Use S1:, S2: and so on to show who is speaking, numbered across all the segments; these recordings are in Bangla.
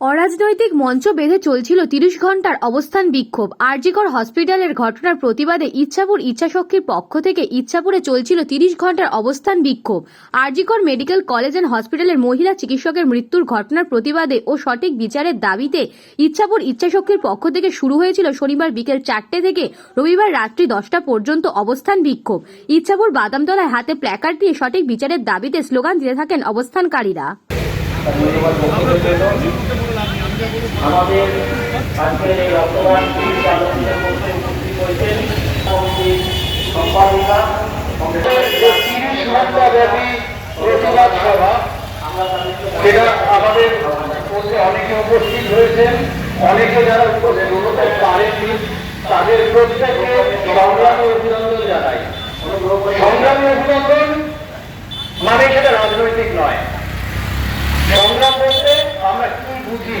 S1: অরাজনৈতিক মঞ্চ বেঁধে চলছিল তিরিশ ঘণ্টার অবস্থান বিক্ষোভ। আরজিকর হসপিটালের ঘটনার প্রতিবাদে ইচ্ছাপুর ইচ্ছাশক্তির পক্ষ থেকে ইচ্ছাপুরে চলছিল তিরিশ ঘণ্টার অবস্থান বিক্ষোভ। আরজিকর মেডিকেল কলেজ অ্যান্ড হসপিটালের মহিলা চিকিৎসকের মৃত্যুর ঘটনার প্রতিবাদে ও সঠিক বিচারের দাবিতে ইচ্ছাপুর ইচ্ছাশক্তির পক্ষ থেকে শুরু হয়েছিল শনিবার বিকেল চারটে থেকে রবিবার রাত্রি দশটা পর্যন্ত অবস্থান বিক্ষোভ। ইচ্ছাপুর বাদামতলায় হাতে প্ল্যাকার্ড দিয়ে সঠিক বিচারের দাবিতে স্লোগান দিতে থাকেন অবস্থানকারীরা।
S2: আমাদের আজকের এই প্রতিবাদ সভা সেটা আমাদের অনেকে উপস্থিত হয়েছেন, অনেকে যারা উপস্থিত হতে পারেননি তাদের প্রত্যেককে সংগ্রামী অভিনন্দন জানাই সংগ্রামী অভিনন্দন মানে সেটা রাজনৈতিক নয় সংগ্রাম বলতে আমরা কি বুঝি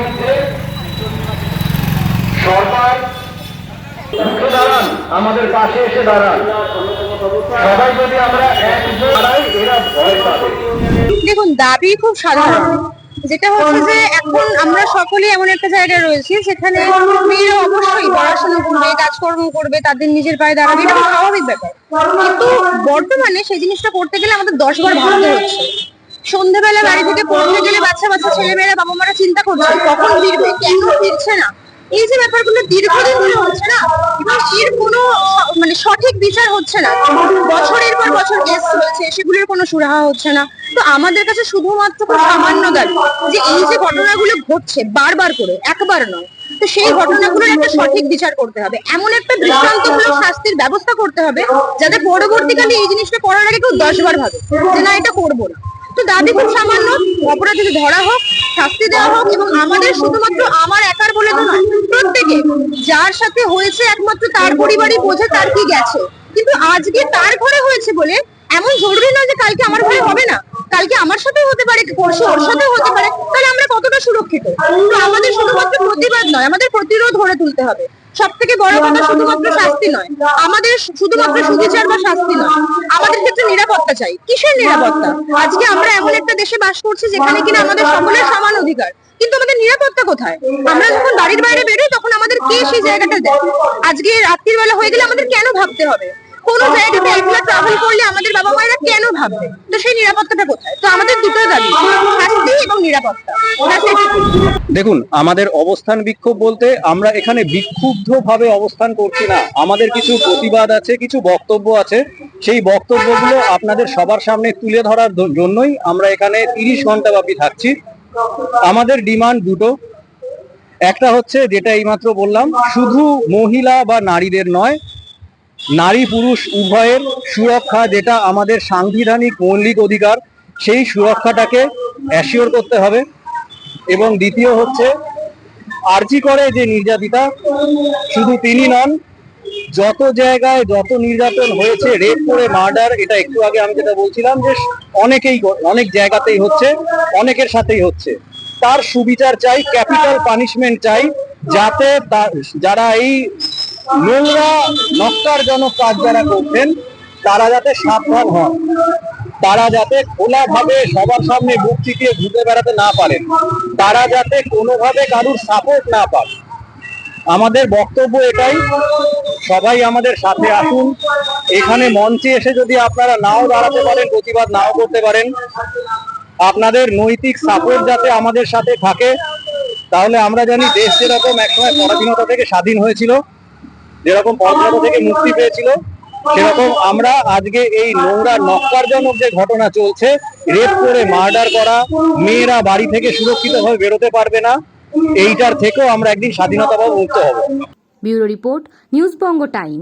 S2: সরকার উঠে দাঁড়ান আমাদের পাশে এসে দাঁড়ান। সবাই যদি আমরা দাঁড়াই এরা ভয় পাবে।
S3: দেখুন দাবি খুব সাধারণ। যেটা হচ্ছে যে এখন আমরা সকলেই এমন একটা জায়গায় রয়েছি সেখানে মেয়েরা অবশ্যই পড়াশোনা করবে কাজকর্ম করবে তাদের নিজের পায়ে দাঁড়াবে এটা স্বাভাবিক ব্যাপার। কিন্তু বর্তমানে সেই জিনিসটা করতে গেলে আমাদের দশ বার ভাবতে হচ্ছে। সন্ধেবেলা বাড়ি থেকে পড়তে গেলে বাচ্চা বাচ্চা ছেলেমেয়েরা বাবা মারা চিন্তা করছে কখন ফিরবে কেন ফিরছে না? এই যে ব্যাপারগুলো দীর্ঘদিন ধরে হচ্ছে না, এবং এর কোনো মানে সঠিক বিচার হচ্ছে না। বছরের পর বছর কেস হয়েছে সেগুলোর কোনো সুরাহা হচ্ছে না। তো আমাদের কাছে শুধুমাত্র সামান্য দাবি যে এই যে ঘটনাগুলো ঘটছে, বারবার করে, একবার নয়, তো সেই ঘটনাগুলোর একটা সঠিক বিচার করতে হবে। এমন একটা দৃষ্টান্তমূলক শাস্তির ব্যবস্থা করতে হবে, যাতে পরবর্তীকালে এই জিনিসটা করার আগে কেউ দশবার ভাবে যে না, এটা করব না। তো দাবি খুব সামান্য অপরাধীকে ধরা হোক, শাস্তি দেওয়া হোক এবং আমাদের শুধুমাত্র আমার একার বলে তো নয়, প্রত্যেকে, যার সাথে হয়েছে একমাত্র তার পরিবারই বোঝে তার কি গেছে। কিন্তু আজকে তার ঘরে হয়েছে বলে এমন জরুরি না যে কালকে আমার ঘরে হবে না। কালকে আমার সাথেও হতে পারে, পরশু ওর সাথেও হতে পারে, তাহলে আমরা কতটা সুরক্ষিত? আমাদের শুধুমাত্র প্রতিবাদ নয়, আমাদের প্রতিরোধ গড়ে তুলতে হবে। সব থেকে বড় কথা শুধুমাত্র শাস্তি নয়। আমাদের শুধুমাত্র সুবিচার বা শাস্তি নয়। আমাদের ক্ষেত্রে নিরাপত্তা চাই। কিসের নিরাপত্তা? আজকে আমরা এমন একটা দেশে বাস করছি যেখানে কিনা আমাদের সকলের সমান অধিকার। কিন্তু আমাদের নিরাপত্তা কোথায়? আমরা যখন বাড়ির বাইরে বেরোই তখন আমাদের কে সেই জায়গাটা দেয় আজকে রাত্রির বেলা হয়ে গেলে আমাদের কেন ভাবতে হবে? কোনো জায়গাতে একলা ট্রাভেল করলে আমাদের বাবা মায়েরা কেন ভাববে? তো সেই নিরাপত্তাটা কোথায়? তো আমাদের দুটোই দাবি।
S4: দেখুন, আমাদের অবস্থান বিক্ষোভ বলতে আমরা এখানে বিক্ষুব্ধ ভাবে অবস্থান করছি না। আমাদের কিছু প্রতিবাদ আছে, কিছু বক্তব্য আছে। সেই বক্তব্যগুলো আপনাদের সবার সামনে তুলে ধরার জন্যই আমরা এখানে তিরিশ ঘণ্টা ব্যাপী থাকছি। আমাদের ডিমান্ড দুটো। একটা হচ্ছে, যেটা এইমাত্র বললাম, শুধু মহিলা বা নারীদের নয় নারী পুরুষ উভয়ের সুরক্ষা, যেটা আমাদের সাংবিধানিক মৌলিক অধিকার। সেই সুরক্ষাটাকে অ্যাসিওর করতে হবে। এবং দ্বিতীয় হচ্ছে, আরজি করে যে নির্যাতিতা, শুধু তিনি নন, যত জায়গায় যত নির্যাতন হয়েছে রেপ করে মার্ডার এটা একটু আগে আমি যেটা বলছিলাম যে অনেকেই অনেক জায়গাতেই হচ্ছে, অনেকের সাথেই হচ্ছে। তার সুবিচার চাই ক্যাপিটাল পানিশমেন্ট চাই, যাতে যারা এই নোংরা, নক্কারজনক কাজ যারা করছেন, তারা যাতে সাবধান হন। তারা যাতে খোলাভাবে সবার সামনে বুক চিটিয়ে ঘুরে বেড়াতে না পারেন। তারা যাতে কোনোভাবে কারুর সাপোর্ট না পান। আমাদের বক্তব্য এটাই। সবাই আমাদের সাথে আসুন। এখানে মঞ্চে এসে যদি আপনারা নাও দাঁড়াতে পারেন, প্রতিবাদ নাও করতে পারেন, আপনাদের নৈতিক সাপোর্ট যাতে আমাদের সাথে থাকে, তাহলে আমরা জানি দেশ যেরকম একসময় পরাধীনতা থেকে স্বাধীন হয়েছিল, যেরকম পরাধীনতা থেকে মুক্তি পেয়েছিল সেরকম আমরা আজকে এই নোংরা নক্কারজনক যে ঘটনা চলছে রেপ করে মার্ডার করা, মেয়েরা বাড়ি থেকে সুরক্ষিতভাবে বেরোতে পারবে না, এইটার থেকেও আমরা একদিন স্বাধীনতা পাবো মুক্ত হব।
S1: Bureau report news Banga time.